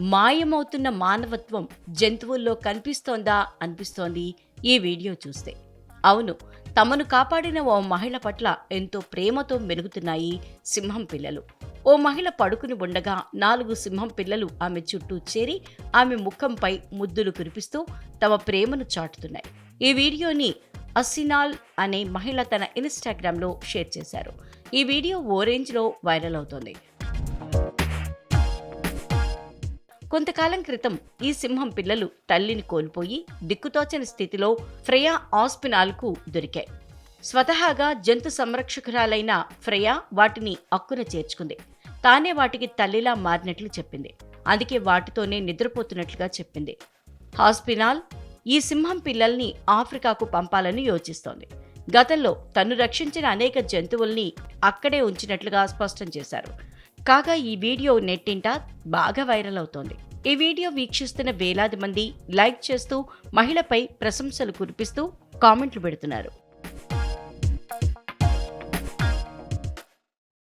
మాయమవుతున్న మానవత్వం జంతువుల్లో కనిపిస్తోందా అనిపిస్తోంది ఈ వీడియో చూస్తే. అవును తమను కాపాడిన ఓ మహిళ పట్ల ఎంతో ప్రేమతో మెరుగుతున్నాయి సింహం పిల్లలు. ఓ మహిళ పడుకుని ఉండగా నాలుగు సింహం పిల్లలు ఆమె చుట్టూ చేరి ఆమె ముఖంపై ముద్దులు కురిపిస్తూ తమ ప్రేమను చాటుతున్నాయి. ఈ వీడియోని అసినాల్ అనే మహిళ తన ఇన్స్టాగ్రామ్లో షేర్ చేశారు. ఈ వీడియో ఓ రేంజ్లో వైరల్ అవుతోంది. కొంతకాలం క్రితం ఈ సింహం పిల్లలు తల్లిని కోల్పోయి దిక్కుతోచని స్థితిలో ఫ్రేయా ఆస్పినాల్కు దొరికాయి. స్వతహాగా జంతు సంరక్షకురాలైన ఫ్రేయా వాటిని అక్కున చేర్చుకుంది. తానే వాటికి తల్లిలా మారినట్లు చెప్పింది. అందుకే వాటితోనే నిద్రపోతున్నట్లుగా చెప్పింది. హాస్పినాల్ ఈ సింహం పిల్లల్ని ఆఫ్రికాకు పంపాలని యోచిస్తోంది. గతంలో తను రక్షించిన అనేక జంతువుల్ని అక్కడే ఉంచినట్లుగా స్పష్టం చేశారు. కాగా ఈ వీడియో నెట్టింట బాగా వైరల్ అవుతోంది. ఈ వీడియో వీక్షిస్తున్న వేలాది మంది లైక్ చేస్తూ మహిళపై ప్రశంసలు కురిపిస్తూ కామెంట్లు పెడుతున్నారు.